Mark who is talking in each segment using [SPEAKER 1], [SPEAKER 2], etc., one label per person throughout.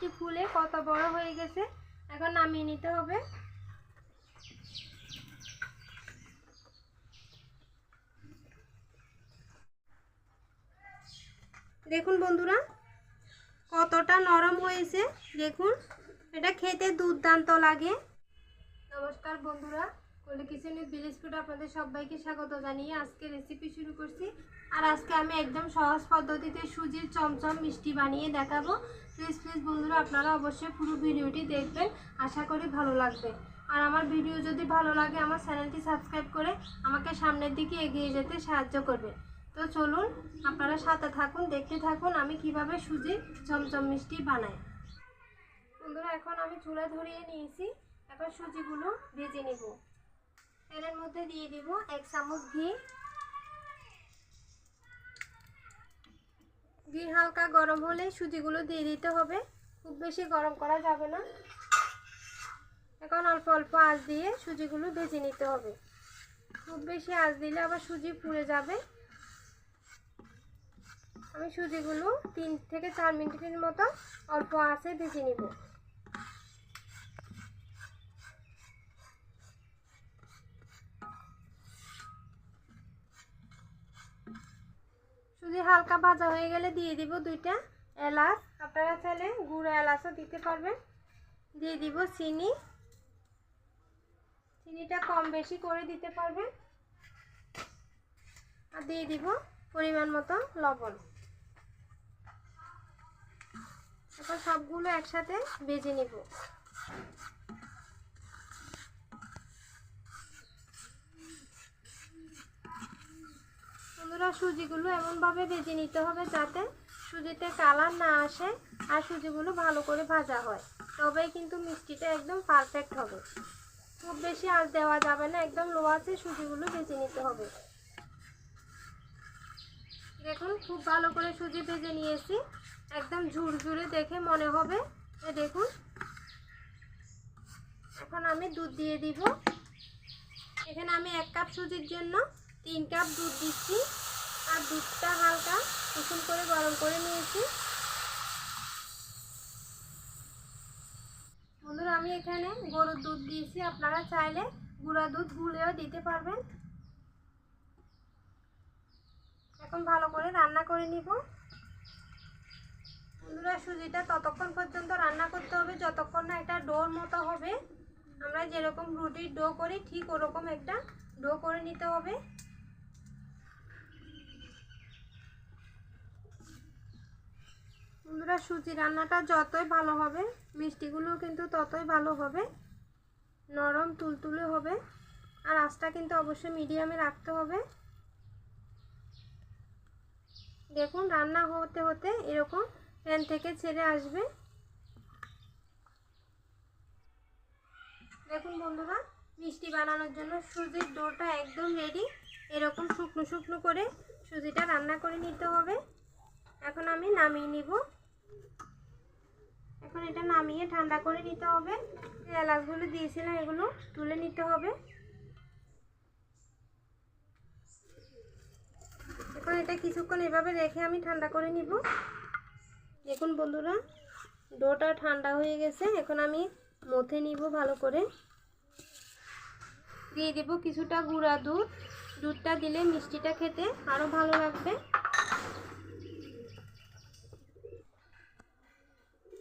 [SPEAKER 1] মিষ্টি ফুলে কত বড় হয়ে গেছে। এখন নামিয়ে নিতে হবে। দেখুন বন্ধুরা, কতটা নরম হয়েছে। দেখুন, এটা খেতে দুর্দান্ত লাগে। নমস্কার বন্ধুরা। কলি কিচেনের ভিলেজ ফুড আপনাদের সবাইকে স্বাগত জানিয়ে আজকে রেসিপি শুরু করছি। আর আজকে আমি একদম সহজ পদ্ধতিতে সুজির চমচম মিষ্টি বানিয়ে দেখাবো। প্লিজ প্লিজ বন্ধুরা, আপনারা অবশ্যই পুরো ভিডিওটি দেখবেন। আশা করি ভালো লাগবে। আর আমার ভিডিও যদি ভালো লাগে, আমার চ্যানেলটি সাবস্ক্রাইব করে আমাকে সামনের দিকে এগিয়ে যেতে সাহায্য করবে। তো চলুন, আপনারা সাথে থাকুন, দেখতে থাকুন আমি কীভাবে সুজির চমচম মিষ্টি বানাই। বন্ধুরা, এখন আমি চুলা ধরিয়ে নিয়েছি। এখন সুজিগুলো ভেজে নেব। তেলের মধ্যে দিয়ে দিব এক চামচ ঘি। ঘি হালকা গরম হলে সুজিগুলো দিয়ে দিতে হবে। খুব বেশি গরম করা যাবে না। এখন অল্প অল্প আঁচ দিয়ে সুজিগুলো ভেজে নিতে হবে। খুব বেশি আঁচ দিলে আবার সুজি পুড়ে যাবে। আমি সুজিগুলো তিন থেকে চার মিনিটের মতো অল্প আঁচে ভেজে নিব সুজি হালকা ভাজা হয়ে গেলে দিয়ে দিব দুইটা এলাচ। আপনারা চাইলে গুঁড়ো এলাচও দিতে পারবেন। দিয়ে দিব চিনি। চিনিটা কম বেশি করে দিতে পারবেন। আর দিয়ে দিব পরিমাণ মতো লবণ। এখন সবগুলো একসাথে বেজে নিব বন্ধুরা সুজিগুলো এমনভাবে ভেজে নিতে হবে যাতে সুজিতে কালার না আসে আর সুজিগুলো ভালো করে ভাজা হয়। তবেই কিন্তু মিষ্টিটা একদম পারফেক্ট হবে। খুব বেশি আঁচ দেওয়া যাবে না, একদম লো আছে, সুজিগুলো ভেজে নিতে হবে। দেখুন, খুব ভালো করে সুজি ভেজে নিয়েছি। একদম ঝুরঝুরে দেখে মনে হবে। এ দেখুন। এখন আমি দুধ দিয়ে দিব। এখানে আমি এক কাপ সুজির জন্য তিন কাপ দুধ দিচ্ছি। আর দুধটা হালকা কুসুম করে গরম করে নিয়েছি। বন্ধুরা, আমি এখানে গরুর দুধ দিয়েছি। আপনারা চাইলে গুঁড়া দুধ গুলেও দিতে পারবেন। এখন ভালো করে রান্না করে নিব। বন্ধুরা, সুজিটা ততক্ষণ পর্যন্ত রান্না করতে হবে। যতক্ষণ না একটা ডোর মতো হবে, আমরা যেরকম রুটির ডো করি, ঠিক ওরকম একটা ডো করে নিতে হবে। বন্ধুরা সুজি রান্নাটা যতই ভালো হবে মিষ্টিগুলো কিন্তু ততই ভালো হবে। নরম, তুলতুলে হবে। আর আঁচটা কিন্তু অবশ্যই মিডিয়ামে রাখতে হবে। দেখুন, রান্না হতে হতে এরকম প্যান থেকে ছেড়ে আসবে। দেখুন বন্ধুরা, মিষ্টি বানানোর জন্য সুজির ডোটা একদম রেডি এরকম শুকনো শুকনো করে সুজিটা রান্না করে নিতে হবে। এখন আমি নামিয়ে নিব। এখন এটা নামিয়ে ঠান্ডা করে নিতে হবে। যে এলাচগুলো দিয়েছিলাম, এগুলো তুলে নিতে হবে। এখন এটা কিছুক্ষণ এভাবে রেখে আমি ঠান্ডা করে নিব। দেখুন বন্ধুরা, ডোটা ঠান্ডা হয়ে গেছে। এখন আমি মথে নিব ভালো করে। দিয়ে দেব কিছুটা গুঁড়া দুধ। দুধটা দিলে মিষ্টিটা খেতে আরও ভালো লাগবে।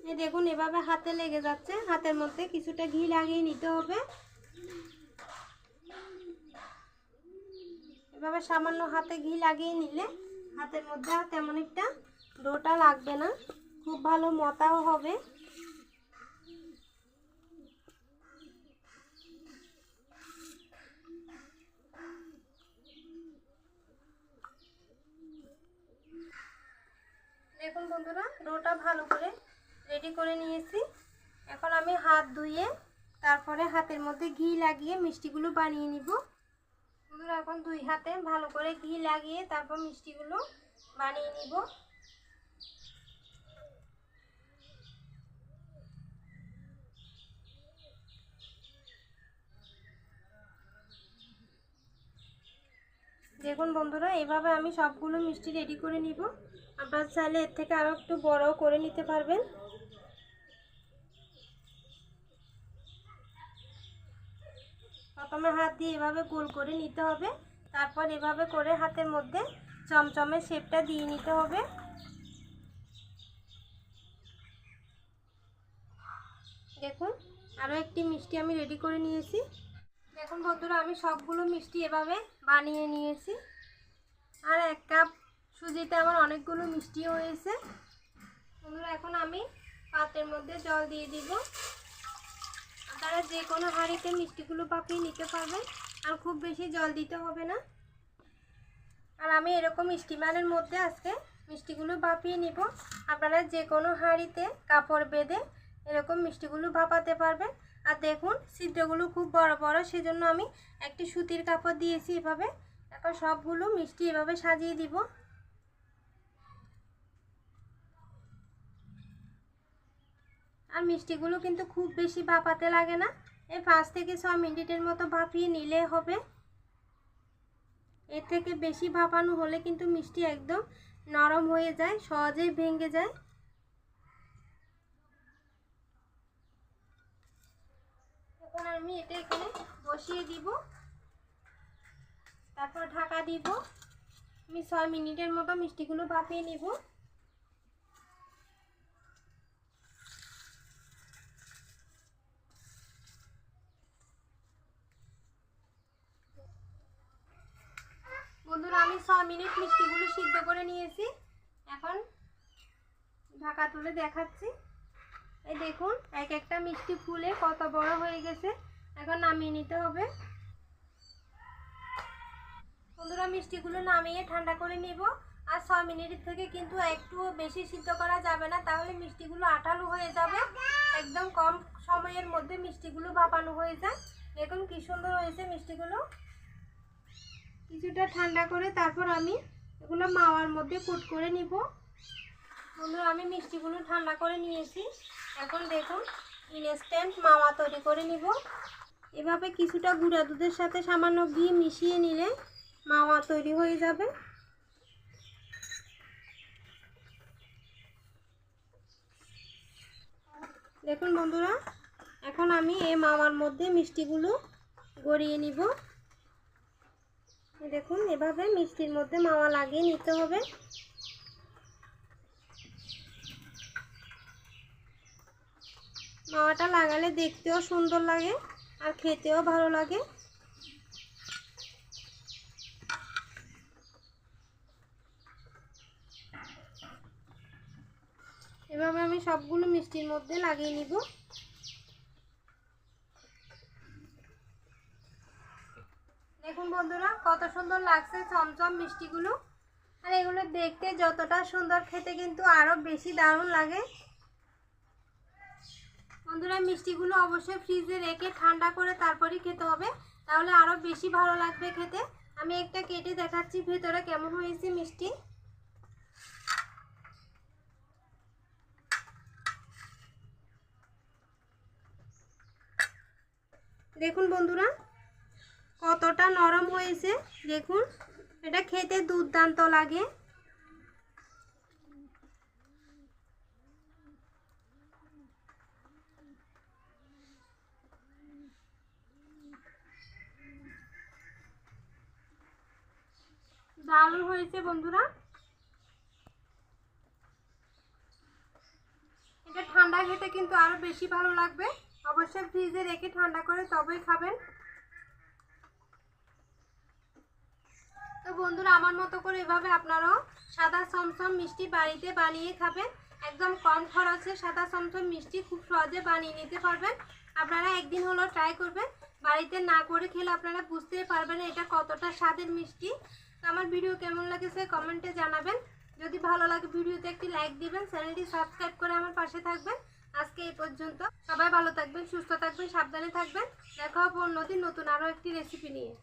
[SPEAKER 1] এই দেখুন, এভাবে হাতে লেগে যাচ্ছে। হাতের মধ্যে কিছুটা ঘি লাগিয়ে নিতে হবে। এভাবে সামান্য হাতে ঘি লাগিয়ে নিলে হাতের মধ্যে তেমন একটা ডোটা লাগবে না। খুব ভালো মতাও হবে। দেখুন বন্ধুরা, ডোটা ভালো করে রেডি করে নিয়েছি। এখন আমি হাত ধুয়ে তারপরে হাতের মধ্যে ঘি লাগিয়ে মিষ্টিগুলো বানিয়ে নিব। বন্ধুরা, এখন দুই হাতে ভালো করে ঘি লাগিয়ে তারপর মিষ্টিগুলো বানিয়ে নিব। দেখুন বন্ধুরা এভাবে আমি সবগুলো মিষ্টি রেডি করে নিব। আপনারা চাইলে এর থেকে আরও একটু বড়ও করে নিতে পারবেন। প্রথমে হাত দিয়ে এভাবে গোল করে নিতে হবে। তারপর এভাবে করে হাতের মধ্যে চমচমের শেপটা দিয়ে নিতে হবে। দেখুন আরও একটি মিষ্টি আমি রেডি করে নিয়েছি। দেখুন বন্ধুরা, আমি সবগুলো মিষ্টি এভাবে বানিয়ে নিয়েছি। আর এক কাপ সুজিতে আমার অনেকগুলো মিষ্টি হয়েছে। বন্ধুরা, এখন আমি পাত্রের মধ্যে জল দিয়ে দিব। আপনারা যে কোনো হাঁড়িতে মিষ্টিগুলো পাকিয়ে নিতে পারবেন আর খুব বেশি জল দিতে হবে না। আর আমি এরকম স্টিমারের মধ্যে আজকে মিষ্টিগুলো ভাপিয়ে নিব। আপনারা যে কোনো হাঁড়িতে কাপড় বেঁধে এরকম মিষ্টিগুলো ভাপাতে পারবেন। আর দেখুন, ছিদ্রগুলো খুব বড় বড়, সেজন্য আমি একটি সুতির কাপড় দিয়েছি এভাবে। এখন সবগুলো মিষ্টি এভাবে সাজিয়ে দিব। আর মিষ্টিগুলো কিন্তু খুব বেশি ভাপাতে লাগে না। এই পাঁচ থেকে ছ মিনিটের মতো ভাপিয়ে নিলে হবে। এর থেকে বেশি ভাপানো হলে কিন্তু মিষ্টি একদম নরম হয়ে যায়, সহজেই ভেঙে যায়। এখন আমি এটা এখানে বসিয়ে দিব। তারপর ঢাকা দিব। আমি ছয় মিনিটের মতো মিষ্টিগুলো ভাপিয়ে নিব বন্ধুরা আমি ছ মিনিট মিষ্টিগুলো সিদ্ধ করে নিয়েছি। এখন ঢাকা তুলে দেখাচ্ছি। এই দেখুন, এক একটা মিষ্টি ফুলে কত বড় হয়ে গেছে। এখন নামিয়ে নিতে হবে। বন্ধুরা, মিষ্টিগুলো নামিয়ে ঠান্ডা করে নিব। আর ছ মিনিট থেকে কিন্তু একটু বেশি সিদ্ধ করা যাবে না, তাহলে মিষ্টিগুলো আঠালো হয়ে যাবে। একদম কম সময়ের মধ্যে মিষ্টিগুলো ভাপানো হয়ে যায়। দেখুন কি সুন্দর হয়েছে মিষ্টিগুলো। কিছুটা ঠান্ডা করে তারপর আমি এগুলো মাওয়ার মধ্যে কুট করে নিব। বন্ধুরা, আমি মিষ্টিগুলো ঠান্ডা করে নিয়েছি। এখন দেখুন ইনস্ট্যান্ট মাওয়া তৈরি করে নিব। এভাবে কিছুটা গুঁড়া দুধের সাথে সামান্য ঘি মিশিয়ে নিলে মাওয়া তৈরি হয়ে যাবে। দেখুন বন্ধুরা, এখন আমি এই মাওয়ার মধ্যে মিষ্টিগুলো গড়িয়ে নিব। দেখুন, এভাবে মিষ্টির মধ্যে মাওয়া লাগিয়ে নিতে হবে। মাওয়াটা লাগালে দেখতেও সুন্দর লাগে আর খেতেও ভালো লাগে। এভাবে আমি সবগুলো মিষ্টির মধ্যে লাগিয়ে নিব। দেখুন বন্ধুরা, কত সুন্দর লাগছে চমচম মিষ্টিগুলো। আর এগুলো দেখতে যতটা সুন্দর, খেতে কিন্তু আরও বেশি দারুণ লাগে। বন্ধুরা, মিষ্টিগুলো অবশ্যই ফ্রিজে রেখে ঠান্ডা করে তারপরেই খেতে হবে। তাহলে আরও বেশি ভালো লাগবে খেতে। আমি একটা কেটে দেখাচ্ছি ভেতরে কেমন হয়েছে মিষ্টি। দেখুন বন্ধুরা কতটা নরম হয়েছে, দেখুন। এটা খেতে দুর্দান্ত লাগে। দারুণ হয়েছে বন্ধুরা। এটা ঠান্ডা খেতে কিন্তু আরও বেশি ভালো লাগবে। অবশ্যই ফ্রিজে রেখে ঠান্ডা করে তবেই খাবেন। তো বন্ধুরা, আমার মতো করে এভাবে আপনারাও সাদা সমসম মিষ্টি বাড়িতে বানিয়ে খাবেন। একদম কম খরচে সাদা সমসম মিষ্টি খুব সহজে বানিয়ে নিতে পারবেন। আপনারা একদিন হলো ট্রাই করবেন। বাড়িতে না করে খেলে আপনারা বুঝতেই পারবেন এটা কতটা স্বাদের মিষ্টি। তো আমার ভিডিও কেমন লাগেছে কমেন্টে জানাবেন। যদি ভালো লাগে ভিডিওতে একটি লাইক দিবেন, চ্যানেলটি সাবস্ক্রাইব করে আমার পাশে থাকবেন। আজকে এই পর্যন্ত। সবাই ভালো থাকবেন, সুস্থ থাকবেন, সাবধানে থাকবেন। দেখা হবে অন্যদিন নতুন আরও একটি রেসিপি নিয়ে।